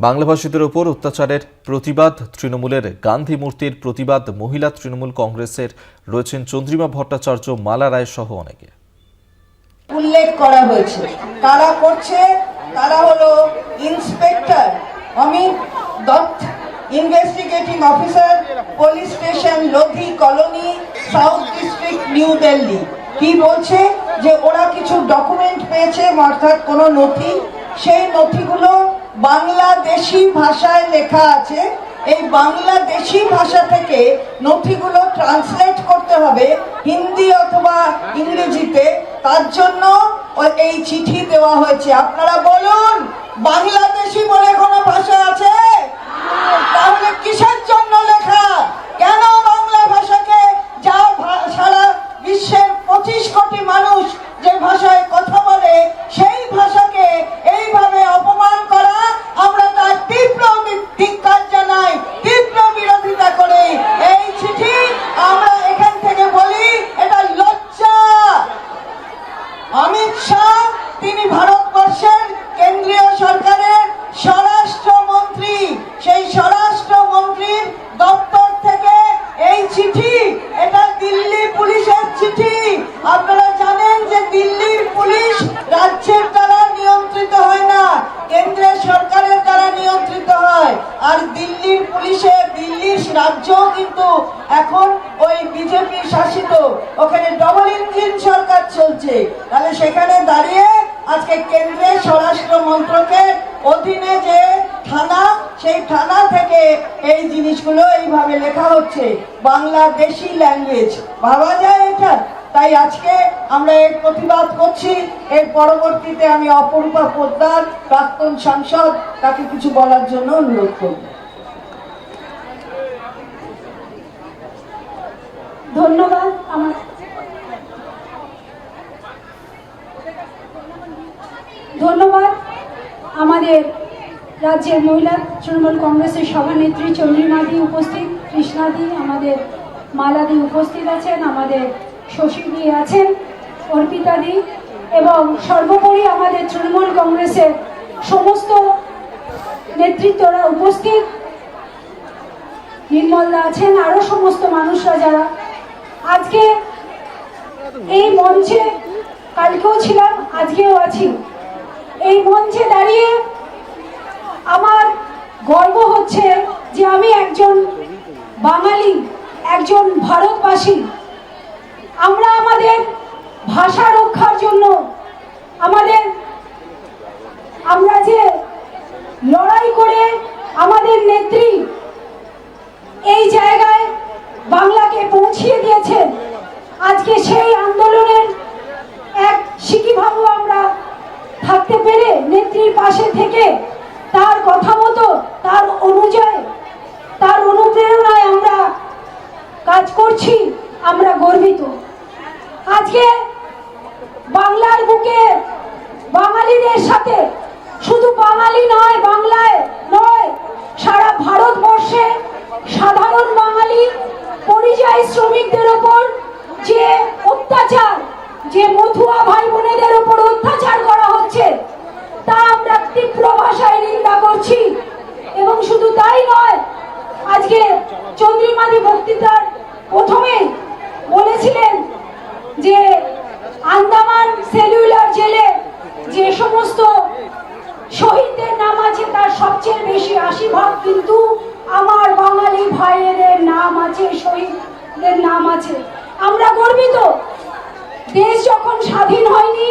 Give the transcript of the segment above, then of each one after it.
বাংলাভাষীদের ওপর অত্যাচারের প্রতিবাদ, তৃণমূলের গান্ধী মূর্তির প্রতিবাদ, মহিলা তৃণমূল কংগ্রেসের রয়েছেন চন্দ্রিমা ভট্টাচার্য, মালা রায় সহ অনেকে। উল্লেখ করা হয়েছে। তারা করছে, তারা হলো inspector Amit Dutta, investigating officer, police station, Lodhi colony, south district, new Delhi. কি বলছে? যে ওরা কিছু ডকুমেন্ট পেয়েছে, অর্থাৎ কোনো নথি। সেই নথিগুলো বাংলাদেশি ভাষায় লেখা আছে, এই বাংলাদেশি ভাষা থেকে নথিগুলো ট্রান্সলেট করতে হবে হিন্দি অথবা ইংরেজিতে। তার জন্য এই চিঠি দেওয়া হয়েছে। আপনারা বলুন, বাংলাদেশি বলে কোনো ভাষা আছে? তাহলে কিসের জন্য লেখা? কেন বাংলা ভাষাকে যা সারা বিশ্বের পঁচিশ কোটি মানুষ যে ভাষায় কথা অমিত শাহ, তিনি ভারতবর্ষের কেন্দ্রীয় সরকারের স্বরাষ্ট্রমন্ত্রী। সেই স্বরাষ্ট্রমন্ত্রীর দপ্তর থেকে এই চিঠি, এটা দিল্লি পুলিশের চিঠি। আপনারা জানেন যে দিল্লির পুলিশ রাজ্যের দ্বারা নিয়ন্ত্রিত হয় না, কেন্দ্রের সরকারের দ্বারা নিয়ন্ত্রিত হয়। আর দিল্লির পুলিশে দিল্লির রাজ্যও কিন্তু এখন ওই বিজেপি শাসিত, ওখানে ডবল ইঞ্জিন সরকার চলছে। তাহলে সেখানে দাঁড়িয়ে আজকে স্বরাষ্ট্র মন্ত্রকের অধীনে যে থানা, সেই থানা থেকে এই জিনিসগুলো এইভাবে লেখা হচ্ছে বাংলাদেশি ল্যাঙ্গুয়েজ ভাবা যায় এটা? তাই আজকে আমরা এর প্রতিবাদ করছি। এর পরবর্তীতে আমি অপরূপা পোদ্দার, প্রাক্তন সাংসদ, তাকে কিছু বলার জন্য অনুরোধ ধন্যবাদ আমার ধন্যবাদ আমাদের রাজ্যের মহিলা তৃণমূল কংগ্রেসের সভানেত্রী চন্দ্রিমাদি উপস্থিত কৃষ্ণাদি আমাদের মালাদি উপস্থিত আছেন, আমাদের শশীদি আছেন অর্পিতাদি এবং সর্বোপরি আমাদের তৃণমূল কংগ্রেসের সমস্ত নেতৃত্বরা উপস্থিত। নির্মলদা আছেন, আরও সমস্ত মানুষরা যারা আজকে এই মঞ্চে কালকেও ছিলাম, আজকেও আছি। এই মঞ্চে দাঁড়িয়ে আমার গর্ব হচ্ছে যে আমি একজন বাঙালি, একজন ভারতবাসী। আমরা আমাদের ভাষা রক্ষার জন্য, আমাদের আমরা যে লড়াই করে আমাদের নেত্রী এই জায়গায় বাংলাকে পৌঁছিয়ে দিয়েছেন আজকে সেই আন্দোলনের এক সিকিভাবে আমরা থাকতে পেরে নেত্রীর পাশে থেকে তার কথা মতো, তার অনুযায়ী, তার অনুপ্রেরণায় আমরা কাজ করছি, আমরা গর্বিত। আজকে বাংলার বুকে বাঙালিদের সাথে শুধু বাঙালি নয় বাংলায় নয় সারা ভারতবর্ষে সাধারণ বাঙালি পরিযায়ী শ্রমিকদের ওপর যে অত্যাচার যে মধুয়া ভাই বোনেদের ওপর অত্যাচার করা হচ্ছে তা আমরা তীব্র ভাষায় নিন্দা করছি এবং শুধু তাই নয় আজকে চন্দ্রিমাদি বক্তৃতার প্রথমে বলেছিলেন যে আন্দামান সেলুলার জেলে যে সমস্ত শহীদদের নাম আছে তার সবচেয়ে বেশি আশি ভাগ কিন্তু আমার বাঙালি ভাইয়েদের নাম আছে শহীদদের নাম আছে। আমরা গর্বিত। দেশ যখন স্বাধীন হয়নি,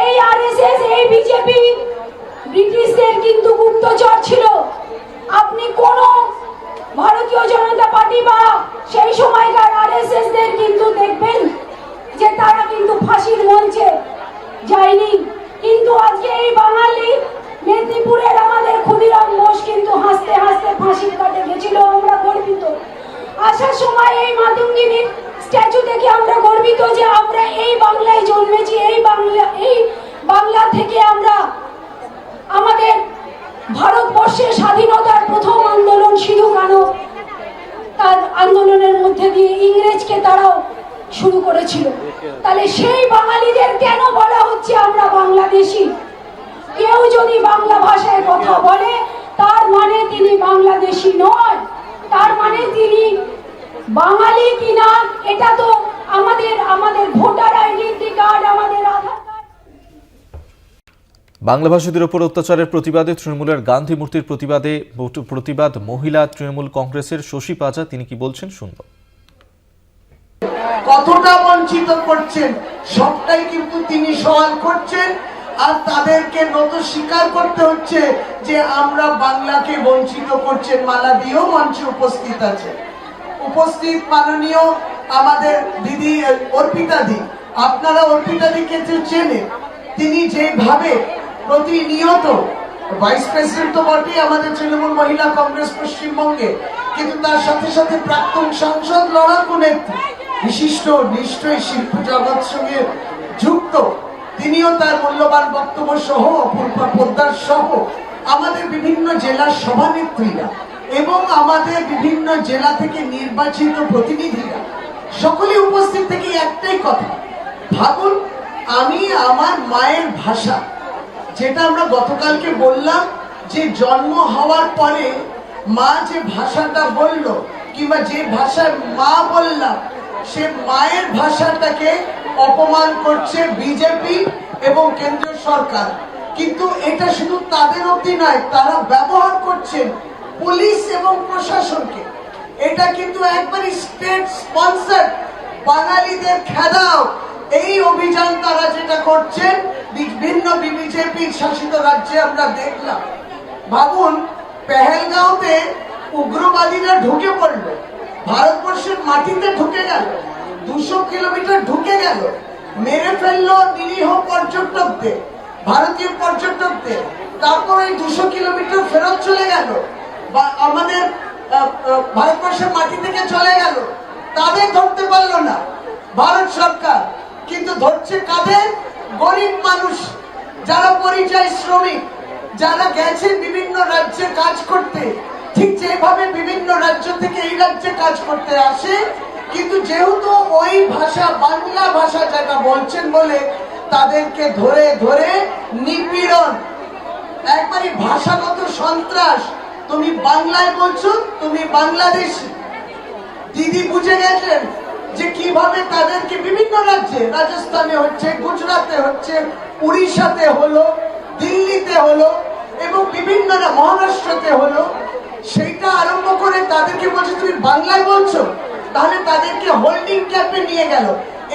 এই আরএসএস এই বিজেপি ব্রিটিশদের কিন্তু গুপ্তচর ছিল। আপনি কোন ভারতীয় জনতা পার্টি বা সেই সময়কার আরএসএস দের কিন্তু দেখবেন যে তারা কিন্তু ফাঁসির মঞ্চে যায়নি। কিন্তু আজকে এই বাঙালি মেদিনীপুরের আমাদের ক্ষুদিরাম ঘোষ কিন্তু হাসতে হাসতে ফাঁসির কাটে গেছিল। আমরা গর্বিত। আসার সময় এই মাতঙ্গিনীর স্ট্যাচু থেকে আমরা গর্বিত যে আমরা এই বাংলায় জন্মেছি, এই বাংলা এই বাংলা থেকে আমরা আমাদের ভারতবর্ষের স্বাধীনতার প্রথম আন্দোলন সিধু কানু তার আন্দোলনের মধ্যে দিয়ে ইংরেজকে তারাও শুরু করেছিল। তাহলে সেই বাঙালিদের কেন বলা হচ্ছে আমরা বাংলাদেশি? কেউ যদি বাংলা ভাষায় কথা বলে, তার মানে তিনি বাংলাদেশি নয়। তার মানে তিনি বাঙালি কিনা এটা তো আমাদের আমাদের ভোটার আইডেন্টি কার্ড আমাদের আধার বাংলা ভাষীদের ওপর অত্যাচারের প্রতিবাদে তৃণমূলের গান্ধী মূর্তির প্রতিবাদে প্রতিবাদ মহিলা তৃণমূল কংগ্রেসের শশী পাজা তিনি কি বলছেন? শুনব। কতটা বঞ্চিত করছেন সবটাই কিন্তু তিনি সওয়াল করছেন। আর তাদেরকে নত স্বীকার করতে হচ্ছে যে আমরা বাংলাকে বঞ্চিত করছেন। মালা দিয়েও মঞ্চে উপস্থিত আছে। উপস্থিত মাননীয় আমাদের দিদি অর্পিতা দি। আপনারা অর্পিতা দিকে যে চেনে, তিনি যেভাবে প্রতিনিয়ত ভাইস প্রেসিডেন্ট তো বটেই আমাদের তৃণমূল মহিলা কংগ্রেস পশ্চিমবঙ্গে, কিন্তু তার সাথে সাথে প্রাক্তন সাংসদ লড়াকু নেত্রী, বিশিষ্ট, নিশ্চয়ই শিল্প জগৎ সঙ্গে যুক্ত তিনিও তার মূল্যবান বক্তব্য সহ অপূর্বা পোদ্দার সহ আমাদের বিভিন্ন জেলার সভানেত্রীরা এবং আমাদের বিভিন্ন জেলা থেকে নির্বাচিত প্রতিনিধিরা সকলে উপস্থিত থেকে একটাই কথা। ভাবুন, আমি আমার মায়ের ভাষা, যেটা আমরা গতকালকে বললাম যে জন্ম হওয়ার পরে মা যে ভাষাটা বলল কিংবা যে ভাষায় মা বললাম সে মায়ের ভাষাটাকে অপমান করছে বিজেপি এবং কেন্দ্রীয় সরকার। কিন্তু এটা শুধু তাদের অবধি নয়, তারা ব্যবহার করছেন পুলিশ এবং প্রশাসনকে। এটা কিন্তু একবারই স্টেট স্পন্সার বাঙালিদের খেদাও। এই অভিযান তারা যেটা করছেন, বিভিন্ন বিজেপি শাসিত রাজ্যে আমরা দেখলাম। ভাবুন, পেহেলগাঁওতে উগ্রবাদীরা ঢুকে পড়ল। ভারতবর্ষের মাটিতে ঢুকে গেল, দুশো কিলোমিটার ঢুকে গেল, মেরে ফেলল নিরীহ পর্যটকদের, ভারতীয় পর্যটকদের। তারপর এই দুশো কিলোমিটার ফেরত চলে গেল, বা আমাদের ভারতবর্ষের মাটি থেকে চলে গেল। তাদের ধরতে পারল না ভারত সরকার, কিন্তু ধরছে কাদের? গরিব মানুষ, যারা পরিযায়ী শ্রমিক, যারা গেছে বিভিন্ন রাজ্যে কাজ করতে। ঠিক যেভাবে বিভিন্ন রাজ্য থেকে এই রাজ্যে কাজ করতে আসে, কিন্তু যেহেতু ওই ভাষা বাংলা ভাষা যারা বলছেন বলে তাদেরকে ধরে ধরে নিপীড়ন একবারই ভাষাগত সন্ত্রাস, তুমি বাংলায় বলছো, তুমি বাংলাদেশি। দিদি বুঝে গেছেন যে কীভাবে তাদেরকে বিভিন্ন রাজ্যে, রাজস্থানে হচ্ছে গুজরাটে হচ্ছে, উড়িষ্যাতে হলো, দিল্লিতে হলো, এবং বিভিন্ন মহারাষ্ট্রতে হলো সেইটা আরম্ভ করে তাদেরকে বলছে, তুমি বাংলায় বলছো? তাহলে তাদেরকে হোল্ডিং ক্যাম্পে নিয়ে গেল।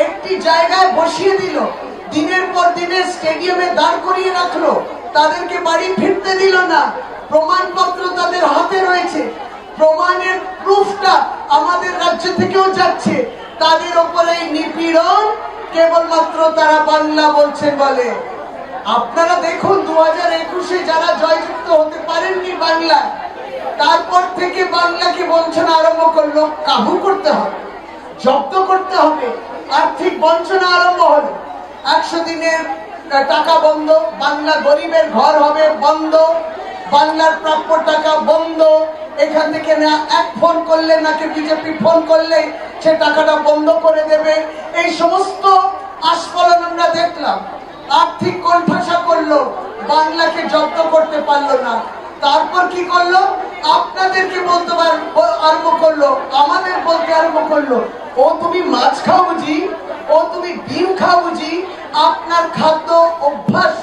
একটি জায়গায় বসিয়ে দিল। দিনের পর দিনের স্টেডিয়ামে দাঁড় করিয়ে রাখল। তাদেরকে বাড়ি ফিরতে দিল না। প্রমাণপত্র তাদের হাতে রয়েছে। প্রমাণের প্রুফটা আমাদের রাজ্য থেকেও যাচ্ছে। তাদের ওপরে নিপীড়ন কেবলমাত্র তারা বাংলা বলছে বলে। আপনারা দেখুন দু হাজার একুশে যারা জয়যুক্ত হতে পারেননি বাংলা তারপর থেকে বাংলাকে বঞ্চনা আরম্ভ করল? কাবু করতে হবে, জব্দ করতে হবে, আর্থিক বঞ্চনা আরম্ভ হলো একশো দিনের টাকা বন্ধ, বাংলা গরিবের ঘর হবে বন্ধ, বাংলার প্রাপ্য টাকা বন্ধ। এখান থেকে না এক ফোন করলে নাকি বিজেপি ফোন করলে, সে টাকাটা বন্ধ করে দেবে। এই সমস্ত আস্ফলন আমরা দেখলাম। আর্থিক কোণঠাসা করল, বাংলাকে জব্দ করতে পারল না। তারপর কি করল? আপনাদেরকে বলতে আরম্ভ করল, আমাদের বলতে আরম্ভ করল। ও তুমি মাছ খাও বুঝি, ও তুমি ডিম খাও বুঝি, আপনার খাদ্য অভ্যাস।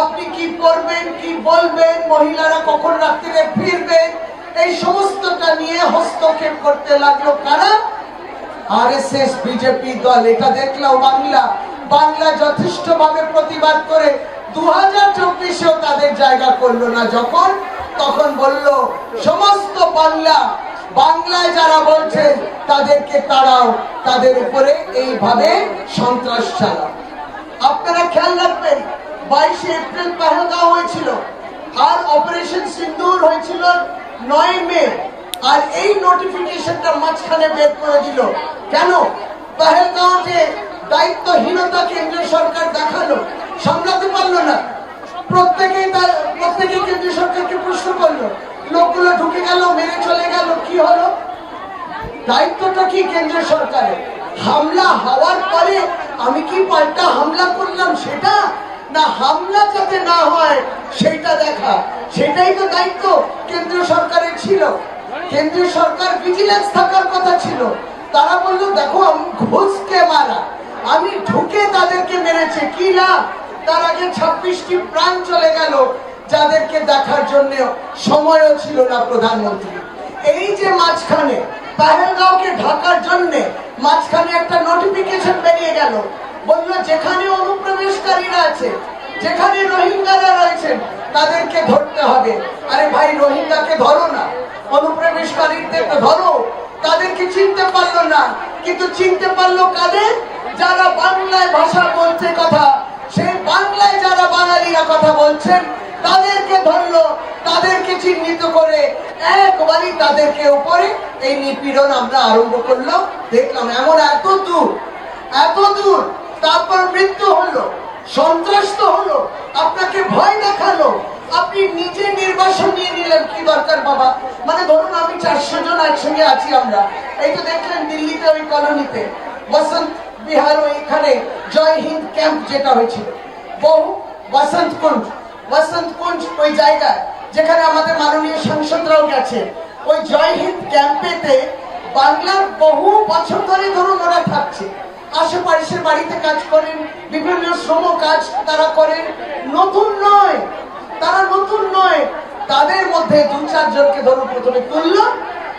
আপনি কি করবেন কি বলবেন, মহিলারা কখন রাত্রিরে ফিরবেন এই সমস্তটা নিয়ে হস্তক্ষেপ করতে লাগল কারা? আরএসএস, বিজেপি দল, এটা দেখলাম বাংলা। বাংলা যথেষ্ট ভাবে প্রতিবাদ করে দু হাজার চব্বিশেও তাদের জায়গা করল না যখন তখন বলল, সমস্ত বাংলা, বাংলায় যারা বলছেন তাদেরকে তারাও তাদের উপরে এইভাবে সন্ত্রাস চালাও। আপনারা খেয়াল রাখবেন, বাইশে এপ্রিল পেহেলগাঁও হয়েছিল, আর অপারেশন সিন্দুর হয়েছিল নয় মে, আর এই নোটিফিকেশনটা মাঝখানে বের করে দিল। কেন? পেহেলগাঁও যে দায়িত্বহীনতা কেন্দ্রীয় সরকার দেখাল, সামলাতে পারল না। প্রত্যেকেই তার, প্রত্যেকেই কেন্দ্রীয় সরকারকে প্রশ্ন করল। লোকগুলো ঢুকে গেল, মেরে চলে গেল, কি হলো? দায়িত্বটা কি কেন্দ্রীয় সরকারের? হামলা হওয়ার পরে আমি কি পাল্টা হামলা করলাম সেটা? না হামলা যাতে না হয় সেটা দেখা। সেটাই তো দায়িত্ব কেন্দ্রীয় সরকারের ছিল। কেন্দ্রীয় সরকার ভিজিলেন্স থাকার কথা ছিল। তারা বলল, দেখো, আমি ঘুষকে মারা। আমি ঢুকে তাদেরকে মেরেছে, কি লাভ? তার আগে ছাব্বিশটি প্রাণ চলে গেল যাদেরকে দেখার জন্য সময়ও ছিল না প্রধানমন্ত্রী এই যে মাঝখানে পাহেলগাঁওকে ঢাকার জন্য মাঝখানে একটা নোটিফিকেশন বেরিয়ে গেল, বলল যেখানে অনুপ্রবেশকারীরা আছে, যেখানে রোহিঙ্গারা রয়েছেন, তাদেরকে ধরতে হবে। আরে ভাই, রোহিঙ্গাকে ধরো না। অনুপ্রবেশকারীদের ধরো। তাদেরকে চিনতে পারল না। কিন্তু চিনতে পারল কাদের? যারা বাংলায় ভাষা বলতে কথা সেই বাংলায় যারা বাঙালিরা কথা বলছেন, তাদেরকে ধরলো, তাদেরকে চিহ্নিত করে একবারই তাদেরকে উপরে এই নিপীড়ন আমরা আরম্ভ করলাম। দেখলাম এমন এত দূর এত দূর, তারপর মৃত্যু হলো, সন্ত্রাস তো হলো, আপনাকে ভয় দেখাল, আপনি নিজে নির্বাসন নিয়ে নিলেন কি দরকার বাবা? মানে ধরুন আমি চারশো জন একসঙ্গে আছি আমরা, এই তো দেখলেন দিল্লিতে ওই কলোনিতে, বসন্ত বিহার ওইখানে জয় হিন্দ ক্যাম্প যেটা হয়েছিল। বহু বসন্ত কুঞ্জ ওই জায়গায় যেখানে আমাদের মাননীয় সাংসদরাও গেছে ওই জয় হিন্দ ক্যাম্পেতে বাংলার বহু বছর ধরে ধরুন ওরা থাকছে। আশেপাশের বাড়িতে কাজ করেন, বিভিন্ন শ্রম কাজ তারা করেন। নতুন নয়, তারা নতুন নয়। তাদের মধ্যে দু চারজনকে ধরুন প্রথমে তুললো,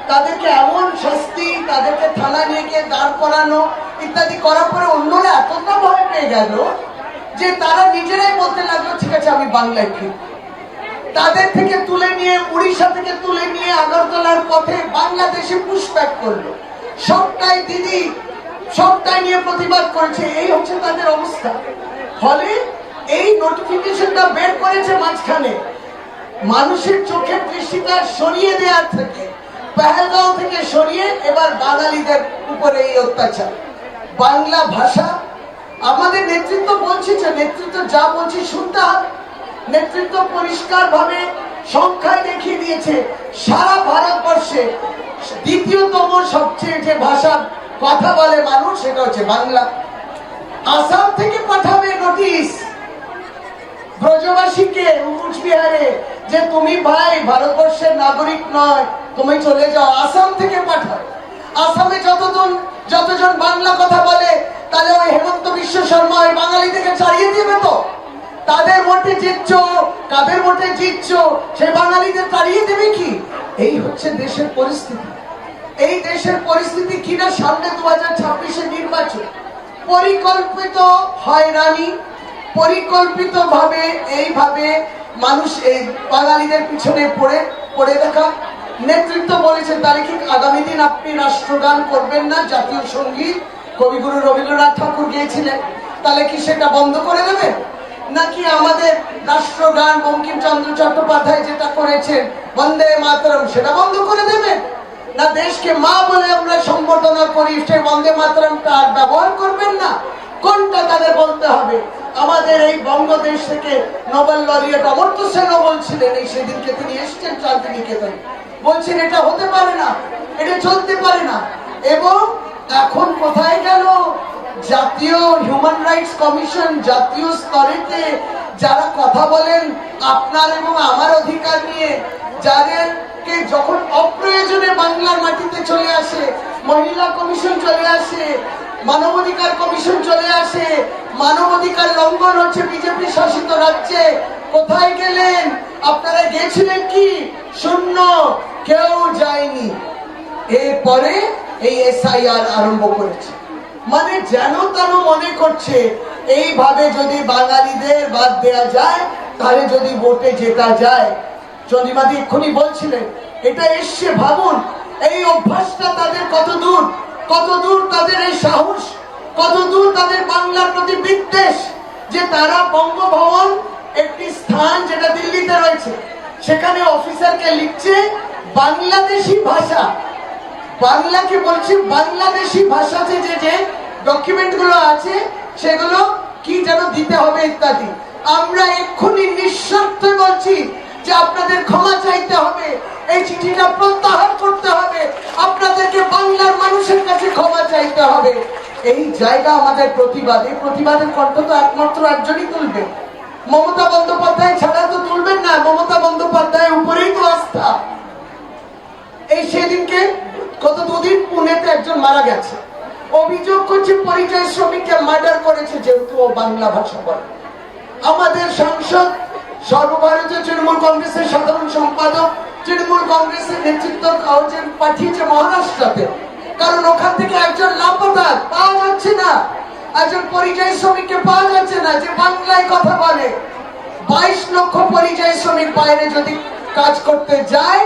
তাদেরকে এমন শাস্তি, তাদেরকে থানা নিয়ে গিয়ে দাঁড় করানো ইত্যাদি করার পরে পেয়ে গেল যে তারা নিজেরাই বলতে লাগল, ঠিক আছে, আমি বাংলায় ফিরব। তাদের থেকে তুলে নিয়ে, উড়িষ্যা থেকে তুলে নিয়ে আগরতলার পথে বাংলাদেশে করল। সবটাই দিদি, সবটাই নিয়ে প্রতিবাদ করেছে। এই হচ্ছে তাদের অবস্থা। ফলে এই নোটিফিকেশনটা বের করেছে মাঝখানে। মানুষের চোখের দৃষ্টিটা সরিয়ে দেওয়ার থেকে, পেহেলগাঁও থেকে সরিয়ে এবার বাঙালিদের উপরে এই অত্যাচার। বাংলা ভাষা আমাদের নেতৃত্ব বলছি যে নেতৃত্ব যা বলছি শুনতে হবে। নেতৃত্ব পরিষ্কার ভাবে সংখ্যায় দেখিয়ে দিয়েছে, সারা ভারতবর্ষে দ্বিতীয়তম সবচেয়ে যে ভাষা কথা বলে মানুষ, সেটা হচ্ছে বাংলা। আসাম থেকে পাঠাবে নোটিশ ব্রজবাসীকে কুচবিহারে যে, তুমি ভাই, ভারতবর্ষের নাগরিক নয়, তুমি চলে যাও আসাম থেকে পাঠাও। আসামে যতজন যতজন বাংলা কথা বলে, তাহলে ওই হেমন্ত বিশ্ব শর্মা ওই বাঙালি থেকে ছাড়িয়ে দিবে তো? তাদের ভোটে জিতছ, কাদের ভোটে জিতছ সেই বাঙালিদের তাড়িয়ে দেবে কি? এই হচ্ছে দেশের পরিস্থিতি। এই দেশের পরিস্থিতি কিনা সামনে দু হাজার ছাব্বিশে নির্বাচন। পরিকল্পিত হয়রানি পরিকল্পিত ভাবে এইভাবে মানুষ এই বাঙালিদের পিছনে পড়ে পড়ে দেখা। নেতৃত্ব বলেছেন কি আগামী দিন আপনি রাষ্ট্রগান করবেন না, জাতীয় সংগীত। কবিগুরু রবীন্দ্রনাথ ঠাকুর গিয়েছিলেন। তাহলে কি সেটা বন্ধ করে দেবেন? নাকি আমাদের রাষ্ট্রগান বঙ্কিমচন্দ্র চট্টোপাধ্যায় যেটা করেছেন, বন্দে মাতরম, সেটা বন্ধ করে দেবেন? না দেশকে মা বলে আমরা সম্বোধনা করি, সে বন্দে মাতরমটা আর ব্যবহার করবেন না? কোনটা তাদের বলতে হবে? আমাদের এই বঙ্গদেশ থেকে নোবেল লরিয়েট অমর্ত্য সেনও বলছিলেন, এই সেদিনকে তিনি এসছেন শান্তিনিকেতনে বলছেন, এটা হতে পারে না, এটা চলতে পারে না। এবং এখন কোথায় গেল? জাতীয় হিউম্যান রাইটস কমিশন জাতীয় স্তরেতে যারা কথা বলেন, আপনার এবং আমার অধিকার নিয়ে, যাদেরকে যখন অপ্রয়োজনে বাংলার মাটিতে চলে আসে, মহিলা কমিশন চলে আসে মানবাধিকার কমিশন চলে আসে মানবাধিকার লঙ্ঘন হচ্ছে বিজেপি শাসিত রাজ্যে, কোথায় গেলেন? আপনারা গেছিলেন কি? শূন্য। কেউ যায়নি। এরপরে এই এসআইআর আরম্ভ করেছে। মানে যেন তেন মনে করছে, এইভাবে যদি বাঙালিদের বাদ দেয়া যায়, তাহলে যদি ভোটে জেতা যায়। চন্দ্রিমাদি এক্ষুনি বলছিলেন, এটা এসছে ভাবুন, এই অভ্যাসটা তাদের কত দূর? কত দূর তাদের এই সাহস? কত দূর তাদের বাংলার প্রতি বিদ্বেষ? যে তারা বঙ্গভবন একটি স্থান যেটা দিল্লিতে রয়েছে সেখানে অফিসারকে লিখছে বাংলাদেশি ভাষা। বাংলাকে বলছি বাংলাদেশি ভাষাতে যে যে ডকুমেন্টগুলো আছে, সেগুলো কি যেন দিতে হবে ইত্যাদি। আমরা এক্ষুনি নিঃস্বার্থ বলছি যে আপনাদের ক্ষমা চাইতে হবে, এই চিঠিটা প্রত্যাহার করতে হবে, আপনাদেরকে বাংলার মানুষের কাছে ক্ষমা চাইতে হবে। এই জায়গা আমাদের প্রতিবাদ। এই প্রতিবাদের কণ্ঠ তো একমাত্র একজনই তুলবে। মমতা বন্দ্যোপাধ্যায় ছাড়া তো তুলবেন না। মমতা বন্দ্যোপাধ্যায়ের উপরেই তো আস্থা। এই সেদিনকে, গত দুদিন পুনেতে একজন মারা গেছে। অভিযোগ করছে পরিচয় শ্রমিককে মার্ডার করেছে যেহেতু ও বাংলা ভাষা বলে আমাদের সাংসদ সর্বভারতীয় তৃণমূল কংগ্রেসের সাধারণ সম্পাদক, তৃণমূল কংগ্রেসের নেতৃত্ব পাঠিয়েছে মহারাষ্ট্রতে। কারণ ওখান থেকে একজন লাপতা পাওয়া যাচ্ছে না। একজন পরিযায়ী শ্রমিককে পাওয়া যাচ্ছে না যে বাংলায় কথা বলে। বাইশ লক্ষ পরিযায়ী শ্রমিক বাইরে যদি কাজ করতে যায়